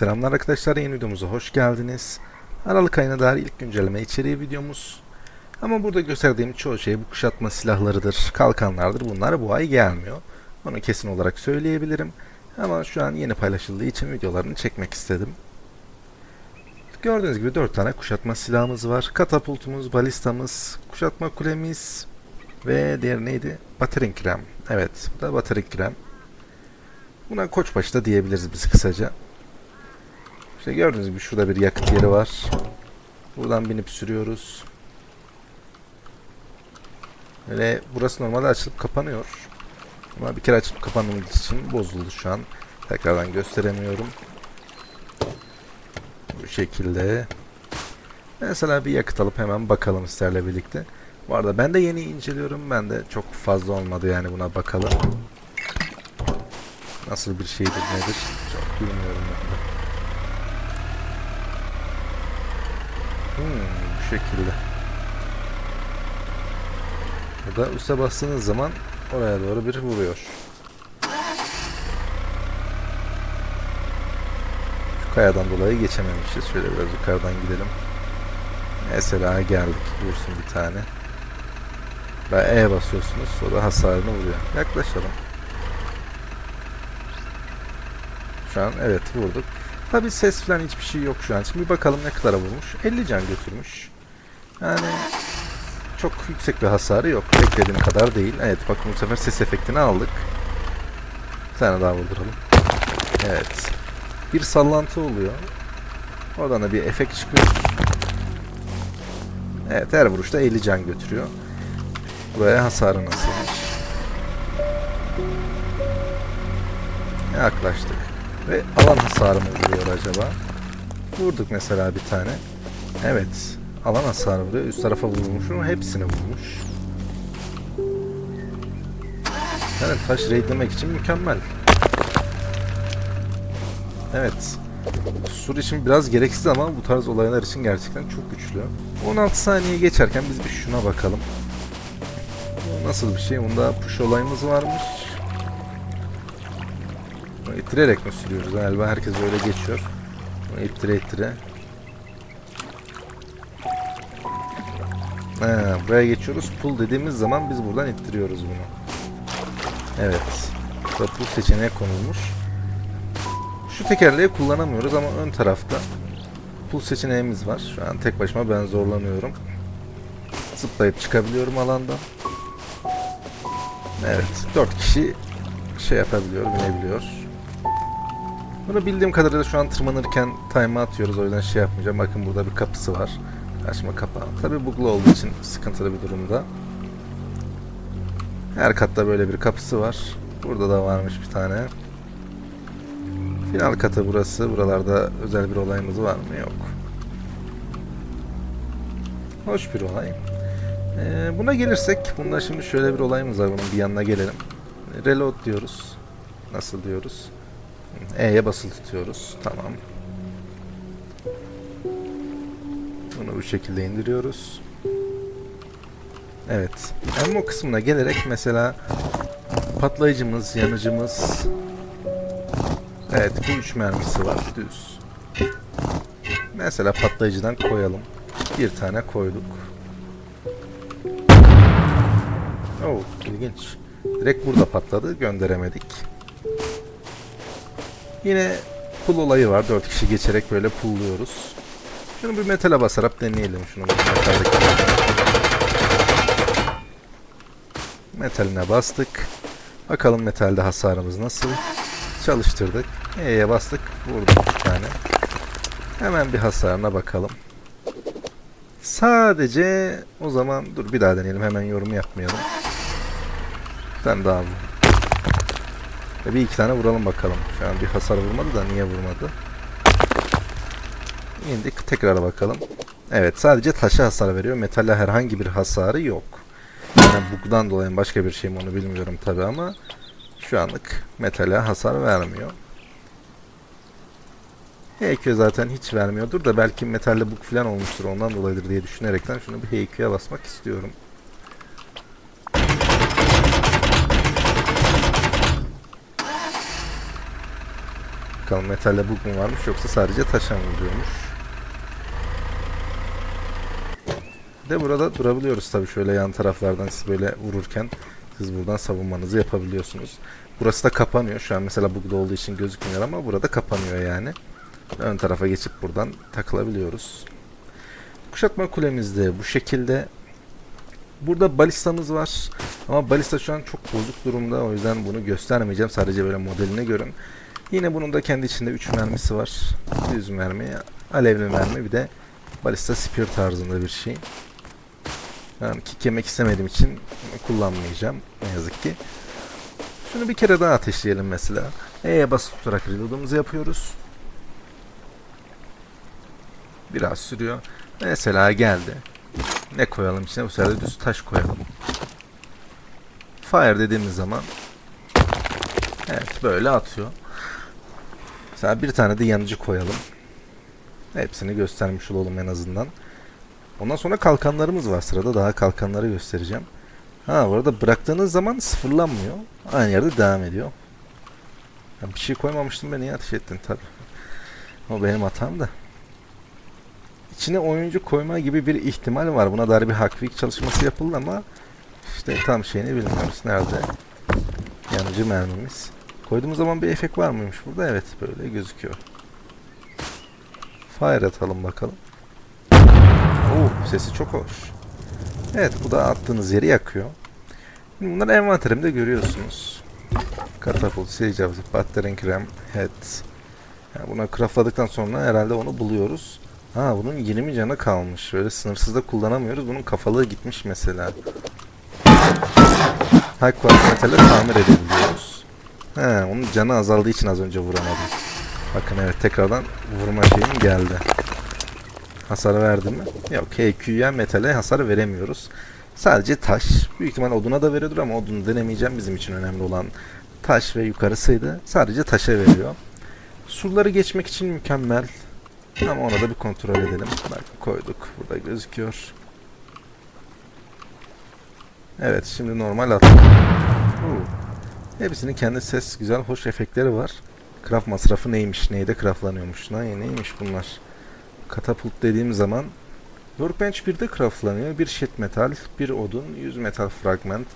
Selamlar arkadaşlar yeni videomuza hoş geldiniz. Aralık ayına dair ilk güncelleme içeriği videomuz. Ama burada gösterdiğim çoğu şey bu kuşatma silahlarıdır, kalkanlardır. Bunlar bu ay gelmiyor. Onu kesin olarak söyleyebilirim. Ama şu an yeni paylaşıldığı için videolarını çekmek istedim. Gördüğünüz gibi 4 tane kuşatma silahımız var. Katapultumuz, balistamız, kuşatma kulemiz ve diğer neydi? Battering krem. Evet, bu da battering krem. Buna koçbaşı da diyebiliriz biz kısaca. İşte gördüğünüz gibi şurada bir yakıt yeri var. Buradan binip sürüyoruz. Ve burası normalde açılıp kapanıyor. Ama bir kere açılıp kapandığımız için bozuldu şu an. Tekrardan gösteremiyorum. Bu şekilde. Mesela bir yakıt alıp hemen bakalım sizlerle birlikte. Bu arada ben de yeni inceliyorum. Ben de çok fazla olmadı yani buna bakalım. Nasıl bir şeydir nedir çok bilmiyorum ben Hmm, bu şekilde. Burada üste bastığınız zaman oraya doğru bir vuruyor. Şu kayadan dolayı geçememişiz. Şöyle biraz yukarıdan gidelim. Mesela geldik. Vursun bir tane. Ve E basıyorsunuz. Sonra hasarını vuruyor. Yaklaşalım. Şu an evet vurduk. Tabi ses falan hiçbir şey yok şu an. Şimdi bakalım ne kadar vurmuş. 50 can götürmüş. Yani çok yüksek bir hasarı yok. Beklediğim kadar değil. Evet bakın bu sefer ses efektini aldık. Bir tane daha vurduralım. Evet. Bir sallantı oluyor. Oradan da bir efekt çıkıyor. Evet her vuruşta 50 can götürüyor. Buraya hasarı nasılmış? Yaklaştık. Ve alan hasarı mı vuruyor acaba? Vurduk mesela bir tane. Evet. Alan hasarı vuruyor. Üst tarafa vurmuş mu? Hepsini vurmuş. Yani taş raidlemek için mükemmel. Evet. Sur için biraz gereksiz ama bu tarz olaylar için gerçekten çok güçlü. 16 saniye geçerken biz bir şuna bakalım. Nasıl bir şey? Bunda push olayımız varmış. İttirerek mi sürüyoruz? Galiba herkes böyle geçiyor. Bunu ittire ittire. Ha, buraya geçiyoruz. Pull dediğimiz zaman biz buradan ittiriyoruz bunu. Evet. Burada pull konulmuş. Şu tekerleği kullanamıyoruz ama ön tarafta pull seçeneğimiz var. Şu an tek başıma ben zorlanıyorum. Zıplayıp çıkabiliyorum alandan. Evet. 4 kişi şey yapabiliyor, binebiliyor. Bunu bildiğim kadarıyla şu an tırmanırken time'a atıyoruz. O yüzden şey yapmayacağım. Bakın burada bir kapısı var. Açma kapağı. Tabi bug'lu olduğu için sıkıntılı bir durumda. Her katta böyle bir kapısı var. Burada da varmış bir tane. Final katı burası. Buralarda özel bir olayımız var mı? Yok. Hoş bir olay. Ee, buna gelirsek, bunda şimdi şöyle bir olayımız var. Bunun bir yanına gelelim. Reload diyoruz. Nasıl diyoruz? E'ye basılı tutuyoruz. Tamam. Bunu bu şekilde indiriyoruz. Evet. Ammo kısmına gelerek mesela patlayıcımız, yanıcımız Evet bu 3 mermisi var düz. Mesela patlayıcıdan koyalım. Bir tane koyduk. Oh ilginç. Direkt burada patladı gönderemedik. Yine pull olayı var. 4 kişi geçerek böyle pullluyoruz. Şunu bir metale basarak deneyelim şunu. Metaline bastık. Bakalım metalde hasarımız nasıl. Çalıştırdık. E'ye bastık. Vurduk bir tane. Hemen bir hasarına bakalım. Sadece o zaman dur bir daha deneyelim. Hemen yorum yapmayalım. Bir tane daha vur. Ve bir iki tane vuralım bakalım. Şu an bir hasar vurmadı da niye vurmadı? İndik tekrar bakalım. Evet sadece taşa hasar veriyor. Metale herhangi bir hasarı yok. Yani bug'dan dolayı başka bir şey mi onu bilmiyorum tabi ama şu anlık metale hasar vermiyor. HQ zaten hiç vermiyordur da belki metalle bug falan olmuştur ondan dolayıdır diye düşünerekten şunu bir HQ'ya basmak istiyorum. Bakalım metalle bug mu varmış yoksa sadece taşa mı vuruyormuş. De burada durabiliyoruz tabii şöyle yan taraflardan siz böyle vururken siz buradan savunmanızı yapabiliyorsunuz. Burası da kapanıyor. Şu an mesela bug'da olduğu için gözükmüyor ama burada kapanıyor yani. Ön tarafa geçip buradan takılabiliyoruz. Kuşatma kulemiz de bu şekilde. Burada balistamız var. Ama balista şu an çok bozuk durumda. O yüzden bunu göstermeyeceğim. Sadece böyle modelini görün. Yine bunun da kendi içinde 3 mermisi var. 100 mermi, alevli mermi bir de balista spear tarzında bir şey. Yani kick yemek istemediğim için kullanmayacağım ne yazık ki. Şunu bir kere daha ateşleyelim mesela. E'ye basıp tutarak reload'umuzu yapıyoruz. Biraz sürüyor. Mesela geldi. Ne koyalım içine? Bu sefer düz taş koyalım. Fire dediğimiz zaman Evet böyle atıyor. Mesela bir tane de yanıcı koyalım. Hepsini göstermiş olalım en azından. Ondan sonra kalkanlarımız var sırada. Daha kalkanları göstereceğim. Ha bu arada bıraktığınız zaman sıfırlanmıyor. Aynı yerde devam ediyor. Ya bir şey koymamıştım ben niye ateş ettin tabi. O benim hatam da. İçine oyuncu koyma gibi bir ihtimal var. Buna dair bir hakvik çalışması yapıldı ama işte tam şeyini bilmiyoruz. Nerede? Yanıcı mermimiz. Koyduğumuz zaman bir efekt var mıymış burada? Evet böyle gözüküyor. Fire atalım bakalım. Oo, sesi çok hoş. Evet bu da attığınız yeri yakıyor. Şimdi bunları envanterimde görüyorsunuz. Katapult, siege avcı, battering ram, head. Yani buna craftladıktan sonra herhalde onu buluyoruz. Ha bunun 20 canı kalmış. Böyle sınırsız da kullanamıyoruz. Bunun kafalığı gitmiş mesela. High quality tamir edebiliyoruz. He, onun canı azaldığı için az önce vuramadım. Bakın evet tekrardan vurma şeyim geldi. Hasar verdi mi? Yok. HQ'ya metale hasar veremiyoruz. Sadece taş. Büyük ihtimal oduna da veriyordur ama odunu denemeyeceğim. Bizim için önemli olan taş ve yukarısıydı. Sadece taşa veriyor. Surları geçmek için mükemmel. Ama ona da bir kontrol edelim. Bak koyduk. Burada gözüküyor. Evet şimdi normal. Oo. Hepsinin kendi ses güzel hoş efektleri var. Craft masrafı neymiş? Neyde craftlanıyormuş? Nay neymiş bunlar? Katapult dediğim zaman Workbench 1'de craftlanıyor. Bir sheet metal, bir odun, 100 metal fragment.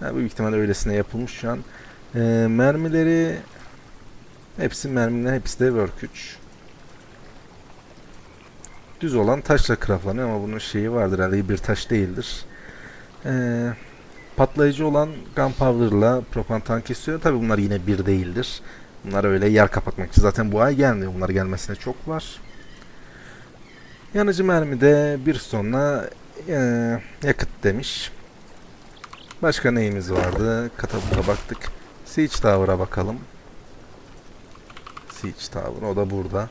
Yani büyük ihtimalle öylesine yapılmış şu an. Ee, mermileri hepsi mermiler, hepsi de work 3. Düz olan taşla craftlanıyor ama bunun şeyi vardır herhalde bir taş değildir. Ee, patlayıcı olan gunpowder'la propan tank istiyor. Tabi bunlar yine bir değildir. Bunlar öyle yer kapatmak için. Zaten bu ay gelmiyor. Bunlar gelmesine çok var. Yanıcı mermi de bir sonuna e, yakıt demiş. Başka neyimiz vardı? Katapulta baktık. Siege Tower'a bakalım. Siege Tower o da burada.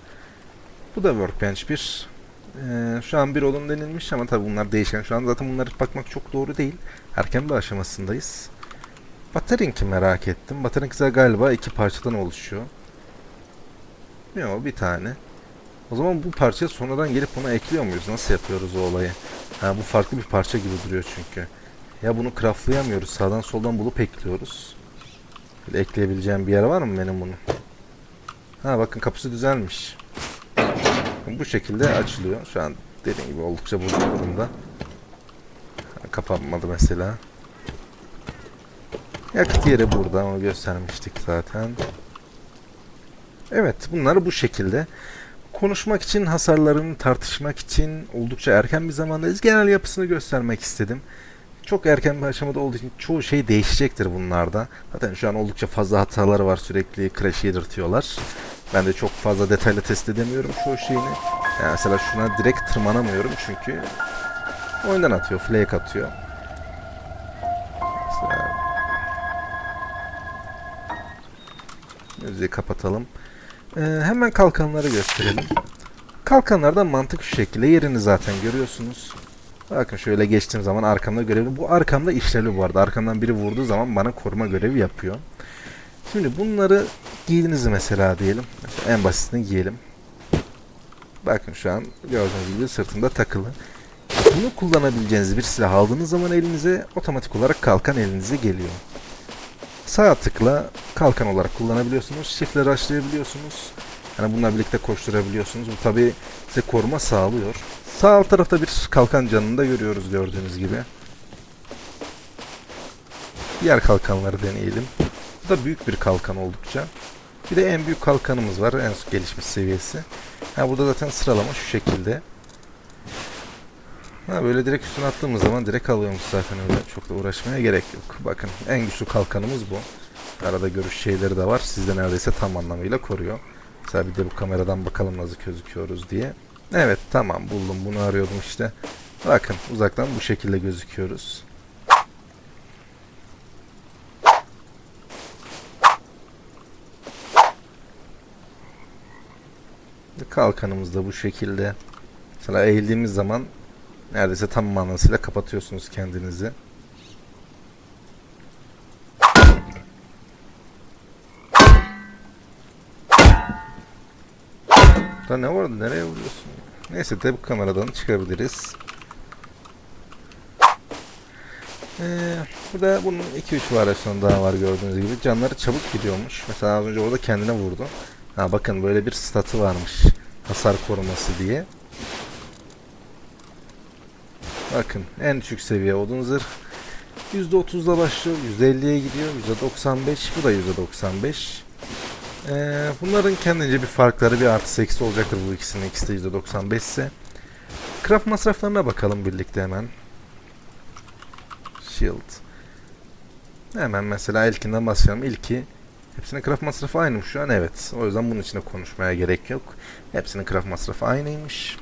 Bu da Workbench 1. Ee, şu an bir olum denilmiş ama tabi bunlar değişken. Şu an zaten bunları bakmak çok doğru değil. Erken bir aşamasındayız. Battering'i merak ettim. Battering ise galiba iki parçadan oluşuyor. Yok bir tane. O zaman bu parçaya sonradan gelip buna ekliyor muyuz? Nasıl yapıyoruz o olayı? Ha, bu farklı bir parça gibi duruyor çünkü. Ya bunu craftlayamıyoruz. Sağdan soldan bulup ekliyoruz. Böyle ekleyebileceğim bir yer var mı benim bunun? Ha bakın kapısı düzelmiş. Bu şekilde açılıyor. Şu an dediğim gibi oldukça bozuk durumda. Kapanmadı mesela. Yakıt yeri burada. Onu göstermiştik zaten. Evet bunlar bu şekilde. Konuşmak için, hasarlarını tartışmak için oldukça erken bir zamandayız. Genel yapısını göstermek istedim. Çok erken bir aşamada olduğu için çoğu şey değişecektir bunlarda. Zaten şu an oldukça fazla hataları var. Sürekli crash yedirtiyorlar. Ben de çok fazla detaylı test edemiyorum çoğu şeyini. Yani mesela şuna direkt tırmanamıyorum çünkü oyundan atıyor, flake atıyor. Mesela müziği kapatalım. Ee, hemen kalkanları gösterelim. Kalkanlardan mantık şu şekilde. Yerini zaten görüyorsunuz. Bakın şöyle geçtiğim zaman arkamda görevi. Bu arkamda işlevli bu arada. Arkamdan biri vurduğu zaman bana koruma görevi yapıyor. Şimdi bunları giydiniz mesela diyelim. Mesela en basitini giyelim. Bakın şu an gördüğünüz gibi sırtımda takılı. Bunu kullanabileceğiniz bir silah aldığınız zaman elinize otomatik olarak kalkan elinize geliyor. Sağ tıkla kalkan olarak kullanabiliyorsunuz. Shift'le açlayabiliyorsunuz. Yani bununla birlikte koşturabiliyorsunuz. Bu tabi size koruma sağlıyor. Sağ alt tarafta bir kalkan canını da görüyoruz gördüğünüz gibi. Diğer kalkanları deneyelim. Bu da büyük bir kalkan oldukça. Bir de en büyük kalkanımız var. En gelişmiş seviyesi. Ha burada zaten sıralama şu şekilde. Ha böyle direkt üstüne attığımız zaman direkt alıyormuş zaten öyle. Çok da uğraşmaya gerek yok. Bakın en güçlü kalkanımız bu. Arada görüş şeyleri de var. Sizde neredeyse tam anlamıyla koruyor. Mesela bir de bu kameradan bakalım nasıl gözüküyoruz diye. Evet tamam buldum bunu arıyordum işte. Bakın uzaktan bu şekilde gözüküyoruz. Kalkanımız da bu şekilde. Mesela eğildiğimiz zaman neredeyse tam manasıyla kapatıyorsunuz kendinizi. Da ne vardı? Nereye vuruyorsun? Neyse de bu kameradan çıkabiliriz. Ee, burada bunun 2-3 varyasyonu daha var gördüğünüz gibi. Canları çabuk gidiyormuş. Mesela az önce orada kendine vurdu. Ha bakın böyle bir statü varmış. Hasar koruması diye. Bakın en düşük seviye odun zırh. %30'da başlıyor. %50'ye gidiyor. %95. Bu da %95. Ee, bunların kendince bir farkları bir artı eksi olacaktır bu ikisinin. İkisi de %95 ise. Craft masraflarına bakalım birlikte hemen. Shield. Hemen mesela ilkinden başlayalım. İlki Hepsinin craft masrafı aynı mı şu an? Evet. O yüzden bunun içinde konuşmaya gerek yok. Hepsinin craft masrafı aynıymış.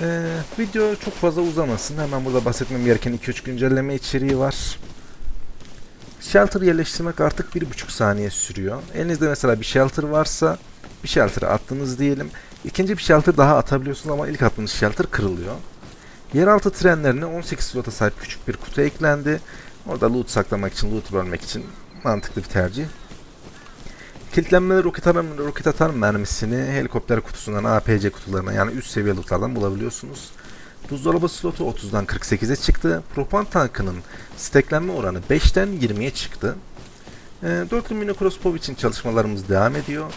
Ee, video çok fazla uzamasın. Hemen burada bahsetmem gereken 2-3 güncelleme içeriği var. Shelter yerleştirmek artık 1,5 saniye sürüyor. Elinizde mesela bir shelter varsa bir shelter'ı attınız diyelim. İkinci bir shelter daha atabiliyorsunuz ama ilk attığınız shelter kırılıyor. Yeraltı trenlerine 18 slota sahip küçük bir kutu eklendi. Orada loot saklamak için, loot bölmek için mantıklı bir tercih. Kilitlenmeli roket atar, roket atar mermisini helikopter kutusundan APC kutularına yani üst seviye lootlardan bulabiliyorsunuz. Buzdolabı slotu 30'dan 48'e çıktı. Propan tankının steklenme oranı 5'ten 20'ye çıktı. E, dörtlü minokrospov için çalışmalarımız devam ediyor.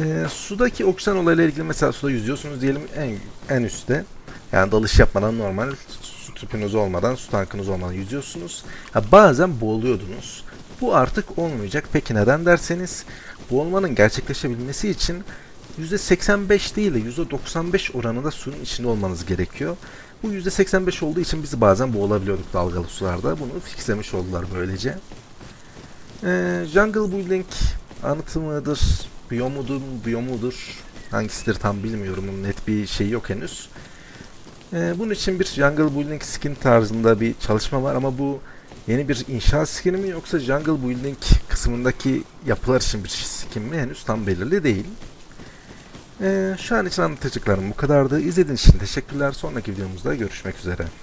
E, sudaki oksijen olayla ilgili mesela suda yüzüyorsunuz diyelim en, en üstte. Yani dalış yapmadan normal tüpünüz olmadan, su tankınız olmadan yüzüyorsunuz. Ha, bazen boğuluyordunuz. Bu artık olmayacak. Peki neden derseniz boğulmanın gerçekleşebilmesi için %85 değil de %95 oranında suyun içinde olmanız gerekiyor. Bu %85 olduğu için biz bazen boğulabiliyorduk dalgalı sularda. Bunu fixlemiş oldular böylece. Ee, jungle Building anıtımıdır, biyomudur, biyomudur. Hangisidir tam bilmiyorum. Net bir şey yok henüz. Ee, bunun için bir Jungle Building skin tarzında bir çalışma var ama bu yeni bir inşaat skini mi yoksa Jungle Building kısmındaki yapılar için bir skin mi henüz tam belirli değil. Ee, şu an için anlatacaklarım bu kadardı. İzlediğiniz için teşekkürler. Sonraki videomuzda görüşmek üzere.